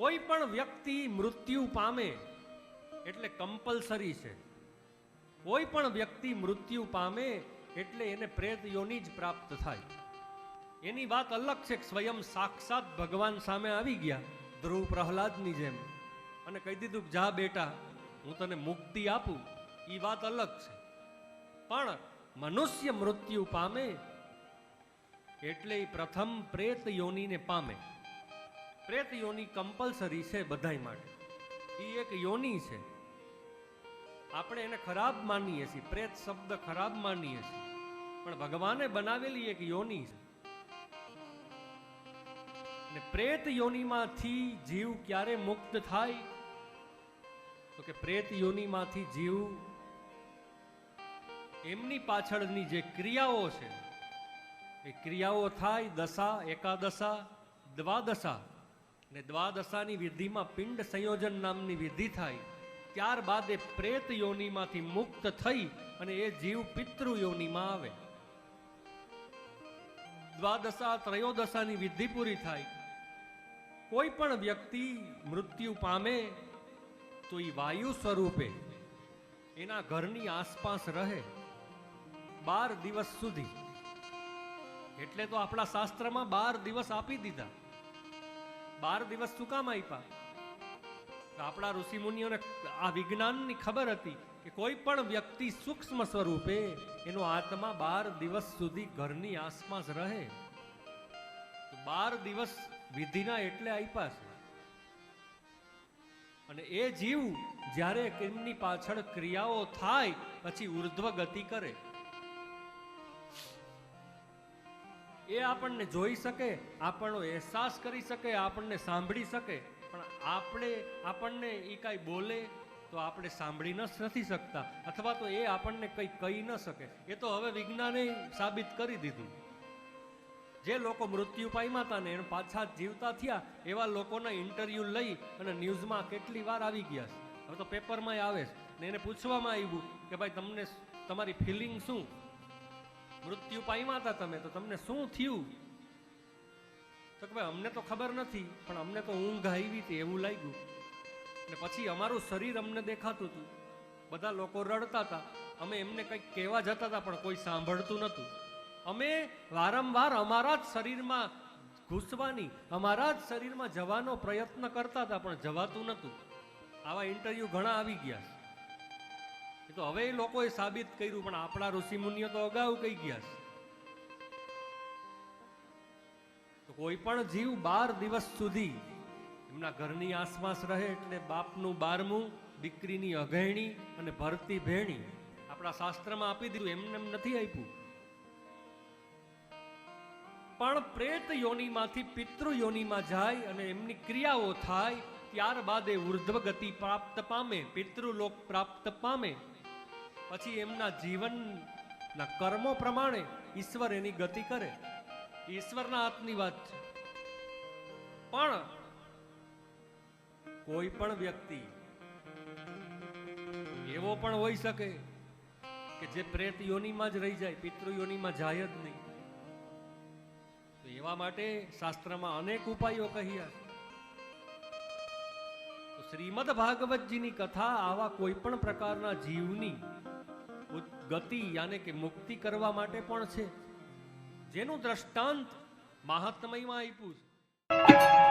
કોઈ પણ વ્યક્તિ મૃત્યુ પામે એટલે કમ્પલસરી છે. કોઈ પણ વ્યક્તિ મૃત્યુ પામે એટલે એને પ્રેત યોની જ પ્રાપ્ત થાય. એની વાત અલગ છે કે સ્વયં સાક્ષાત ભગવાન સામે આવી ગયા, ધ્રુવ પ્રહલાદની જેમ. અને કહી દીધું કે, જા બેટા, હું તને મુક્તિ આપું. એ વાત અલગ છે. પણ મનુષ્ય મૃત્યુ પામે એટલે પ્રથમ પ્રેત યોનીને પામે. પ્રેત યોની કમ્પલસરી છે બધાય માટે. એ એક યોની છે. આપણે એને ખરાબ માનીએ છીએ. પ્રેત શબ્દ ખરાબ માનીએ છીએ. પણ ભગવાને બનાવેલી એક યોની છે. અને પ્રેત યોનીમાંથી જીવ ક્યારે મુક્ત થાય? તો કે પ્રેત યોનીમાંથી જીવ એમની પાછળની જે ક્રિયાઓ છે, એ ક્રિયાઓ થાય દશા, એકાદશા, દ્વાદશા. ને દ્વાદશાની વિધિમાં પિંડ સંયોજન નામની વિધિ થાય. ત્યારબાદ એ પ્રેત યોનિમાંથી મુક્ત થઈ અને એ જીવ પિતૃ યોનિમાં આવે. દ્વાદશા ત્રયોદશાની વિધિ પૂરી થાય. કોઈ પણ વ્યક્તિ મૃત્યુ પામે તો એ વાયુ સ્વરૂપે એના ઘરની આસપાસ રહે બાર દિવસ સુધી. એટલે તો આપણા શાસ્ત્રમાં બાર દિવસ આપી દીધા. બાર દિવસ શું કામ આપ્યા આપણા ઋષિ મુનિઓને આ વિજ્ઞાનની ખબર હતી કે કોઈ પણ વ્યક્તિ સૂક્ષ્મ સ્વરૂપે એનો આત્મા બાર દિવસ સુધી ઘરની આસપાસ રહે. બાર દિવસ વિધિના એટલે આપ્યા છે. અને એ જીવ જ્યારે એમની પાછળ ક્રિયાઓ થાય, પછી ઉર્ધ્વ ગતિ કરે. એ આપણને જોઈ શકે આપણનો અહેસાસ કરી શકે, આપણને સાંભળી શકે. પણ આપણે આપણને એ કાંઈ બોલે તો આપણે સાંભળી ન નથી શકતા. અથવા તો એ આપણને કંઈ કહી ન શકે. એ તો હવે વિજ્ઞાને સાબિત કરી દીધું. જે લોકો મૃત્યુ પામ્યા હતા ને એને પાછા જીવતા થયા, એવા લોકોના ઇન્ટરવ્યૂ લઈ અને ન્યૂઝમાં કેટલી વાર આવી ગયા છે. હવે તો પેપરમાં આવે છે. ને એને પૂછવામાં આવ્યું કે ભાઈ તમને તમારી ફિલિંગ શું? મૃત્યુ પામ્યા હતા તમે, તો તમને શું થયું? તો કે ભાઈ, અમને તો ખબર નથી, પણ અમને તો ઊંઘ આવી હતી, એવું લાગ્યું. ને પછી અમારું શરીર અમને દેખાતું હતું. બધા લોકો રડતા હતા. અમે એમને કંઈક કહેવા જતા હતા, પણ કોઈ સાંભળતું નહોતું. અમે વારંવાર અમારા જ શરીરમાં ઘૂસવાની, અમારા જ શરીરમાં જવાનો પ્રયત્ન કરતા હતા, પણ જવાતું નહોતું. આવા ઇન્ટરવ્યૂ ઘણા આવી ગયા. છે તો હવે એ લોકોએ સાબિત કર્યું, પણ આપણા ઋષિ મુનિઓ તો અગાઉ કહી ગયા છે. તો કોઈ પણ જીવ બાર દિવસ સુધી એમના ઘરની આસપાસ રહે એટલે બાપનું બારમું, દીકરીની અઘેણી અને ભરતી ભેણી આપણા શાસ્ત્રમાં આપી દીધું, એમને એમ નથી આપ્યું. પણ પ્રેત યોનીમાંથી પિતૃ યોનીમાં જાય અને એમની ક્રિયાઓ થાય, ત્યારબાદ એ ઉર્ધ્વ ગતિ પ્રાપ્ત પામે, પિતૃલોક પ્રાપ્ત પામે. પછી એમના જીવનના કર્મો પ્રમાણે ઈશ્વર એની ગતિ કરે. ઈશ્વરના હાથની વાત છે. પણ કોઈ પણ વ્યક્તિ એવો પણ હોઈ શકે કે જે પ્રેત યોનીમાં જ રહી જાય પિતૃ યોનીમાં જાય જ નહીં. તો એવા માટે શાસ્ત્રમાં અનેક ઉપાયો કહ્યા. તો શ્રીમદ ભાગવતજીની કથા આવા કોઈ પણ પ્રકારના જીવની ગતિ યાને કે મુક્તિ કરવા માટે પણ છે. જેનું દ્રષ્ટાંત મહાત્મયમાં આપ્યું છે.